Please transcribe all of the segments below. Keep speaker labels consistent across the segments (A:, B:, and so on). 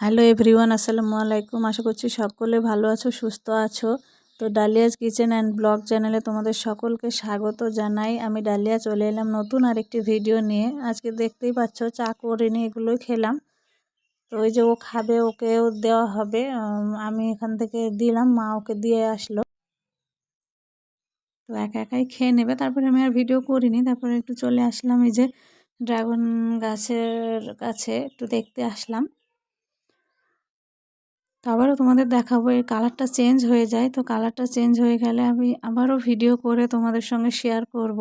A: Hello everyone, আসসালামু আলাইকুম। আশা করছি সকলে ভালো আছো, সুস্থ আছো। তো ডালিয়াজ কিচেন অ্যান্ড ব্লগ চ্যানেলে তোমাদের সকলকে স্বাগত জানাই। আমি ডালিয়া চলে এলাম নতুন আরেকটি ভিডিও নিয়ে। আজকে দেখতেই পাচ্ছ চা করে নিয়ে এগুলোই খেলাম। তো ওই যে ও খাবে, ওকেও দেওয়া হবে। আমি এখান থেকে দিলাম, মা ওকে দিয়ে আসলো। তো একা একাই খেয়ে নেবে। তারপরে আমি আর ভিডিও করিনি। তারপরে একটু চলে আসলাম এই যে ড্রাগন গাছের কাছে, একটু দেখতে আসলাম। তো আবারও তোমাদের দেখাবো, এর কালারটা চেঞ্জ হয়ে যায়। তো কালারটা চেঞ্জ হয়ে গেলে আমি আবারও ভিডিও করে তোমাদের সঙ্গে শেয়ার করব।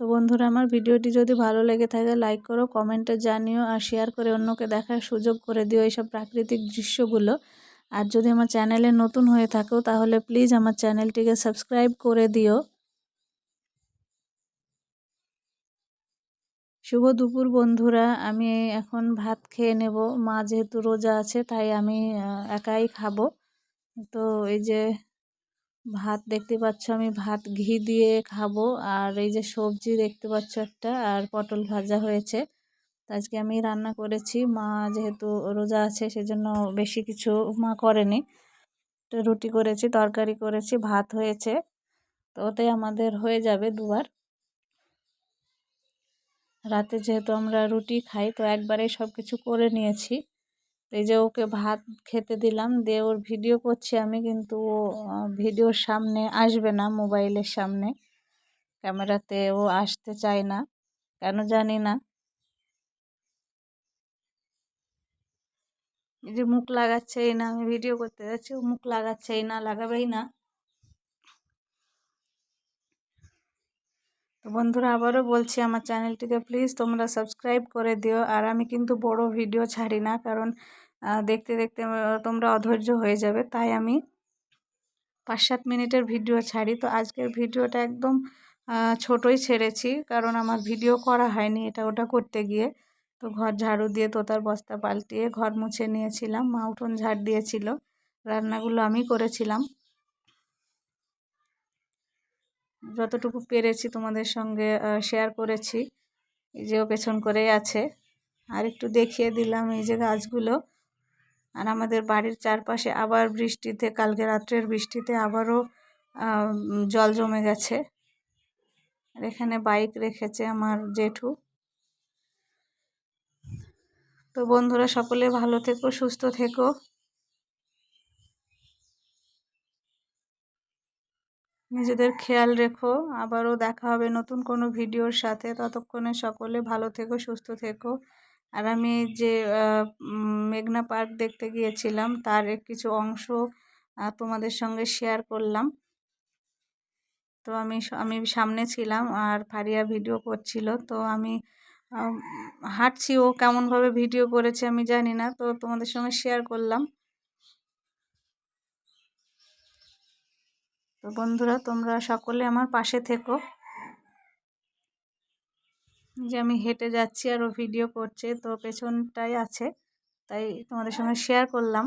A: তো বন্ধুরা, আমার ভিডিওটি যদি ভালো লেগে থাকে লাইক করো কমেন্টে জানিও আর শেয়ার করে অন্যকে দেখার সুযোগ করে দিও এইসব প্রাকৃতিক দৃশ্যগুলো। আর যদি আমার চ্যানেলে নতুন হয়ে থাকো, তাহলে প্লিজ আমার চ্যানেলটিকে সাবস্ক্রাইব করে দিও। শুভ দুপুর বন্ধুরা, আমি এখন ভাত খেয়ে নেব। মা যেহেতু রোজা আছে, তাই আমি একাই খাব। তো এই যে ভাত দেখতে পাচ্ছ, আমি ভাত ঘি দিয়ে খাব। আর এই যে সবজি দেখতে পাচ্ছ একটা, আর পটল ভাজা হয়েছে। আজকে আমি রান্না করেছি। মা যেহেতু রোজা আছে, সেজন্য বেশি কিছু মা করেনি। রুটি করেছি, তরকারি করেছি, ভাত হয়েছে। তো ওতে আমাদের হয়ে যাবে দুবার। রাতে যেহেতু আমরা রুটি খাই, তো একবারেই সব কিছু করে নিয়েছি। এই যে ওকে ভাত খেতে দিলাম, দিয়ে ওর ভিডিও করছি আমি, কিন্তু ও ভিডিওর সামনে আসবে না, মোবাইলের সামনে। ক্যামেরাতে ও আসতে চায় না, কেন জানি না। এই যে মুখ লাগাচ্ছেই না, আমি ভিডিও করতে যাচ্ছি, ও মুখ লাগাচ্ছেই না লাগাবেই না। তো বন্ধুরা আবারও বলছি আমার চ্যানেলটিকে প্লিজ তোমরা সাবস্ক্রাইব করে দিও। আর আমি কিন্তু বড় ভিডিও ছাড়ি না, কারণ দেখতে দেখতে তোমরা অধৈর্য হয়ে যাবে, তাই আমি পাঁচ সাত মিনিটের ভিডিও ছাড়ি। তো আজকের ভিডিওটা একদম ছোটই ছেড়েছি, কারণ আমার ভিডিও করা হয়নি এটা ওটা করতে গিয়ে। তো ঘর ঝাড়ু দিয়ে তোতার বস্তা পাল্টিয়ে ঘর মুছে নিয়েছিলাম, মা উঠোন ঝাড় দিয়েছিল, রান্নাগুলো আমি করেছিলাম। যতটুকু পেরেছি তোমাদের সঙ্গে শেয়ার করেছি। এই যে ও পেছন করেই আছে। আর একটু দেখিয়ে দিলাম এই যে গাছগুলো। আর আমাদের বাড়ির চারপাশে আবার বৃষ্টিতে, কালকে রাত্রের বৃষ্টিতে আবারও জল জমে গেছে। আর এখানে বাইক রেখেছে আমার জেঠু। তো বন্ধুরা, সকলে ভালো থেকো, সুস্থ থেকো। নিজেদের খেয়াল রেখো। আবারও দেখা হবে নতুন কোনো ভিডিওর সাথে। ততক্ষণে সকলে ভালো থেকো, সুস্থ থেকো। আর আমি যে মেঘনা পার্ক দেখতে গিয়েছিলাম, তার কিছু অংশ তোমাদের সঙ্গে শেয়ার করলাম। তো আমি আমি সামনে ছিলাম আর ফারিয়া ভিডিও করছিল। তো আমি হাঁটছি। ও কেমনভাবে ভিডিও করেছে আমি জানি না। তো তোমাদের সঙ্গে শেয়ার করলাম। তো বন্ধুরা, তোমরা সকলে আমার পাশে থেকো। যে আমি হেঁটে যাচ্ছি আর ও ভিডিও করছে, তো পেছনটাই আছে, তাই তোমাদের সঙ্গে শেয়ার করলাম।